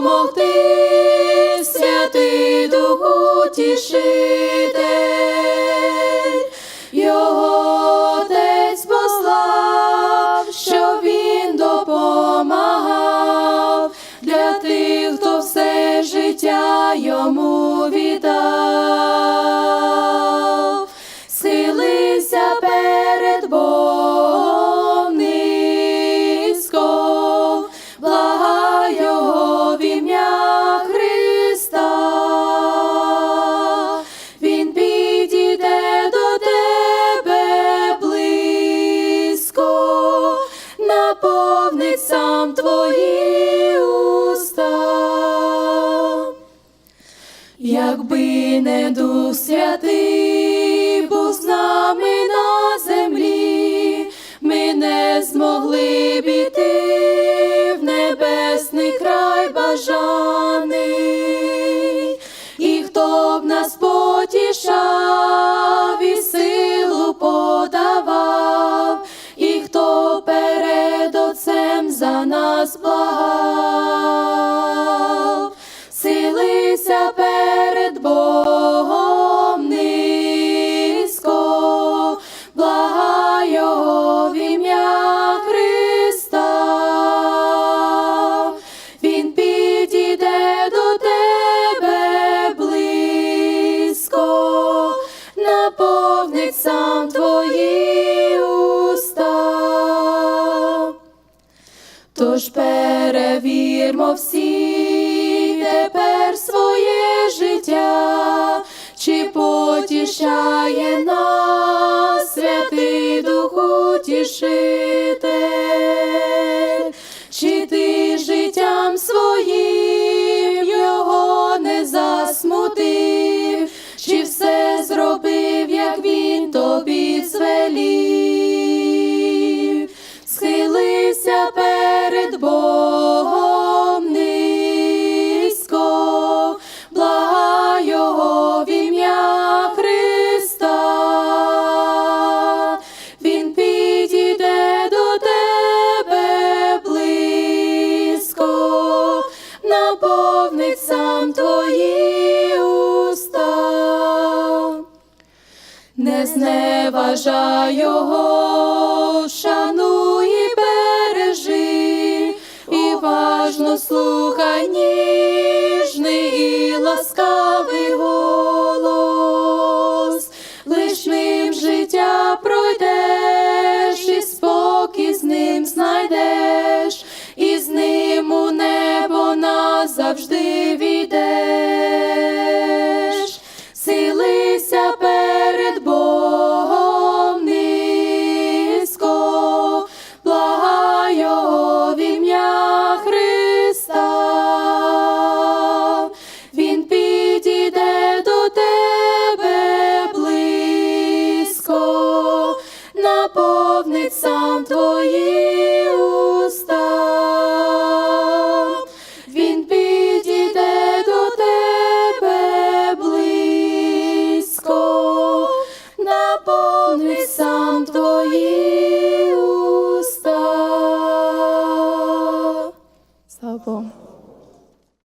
допомогти, святий Духу тішитель, його отець послав, щоб він допомагав для тих, хто все життя йому віддав. Схилися перед Богом наповнить сам твої уста. Якби не Дух Святий був з нами на землі, ми не змогли благав. Силися перед Богом низько, благай Тож перевірмо всі тепер своє життя, чи потішає нас сам твої уста. Не зневажай його, шануй і бережи, і важно слухай ніжний завжди війдеш, силися перед Богом низько, благаю в ім'я Христа, Він підійде до тебе близько, наповнить сам твої.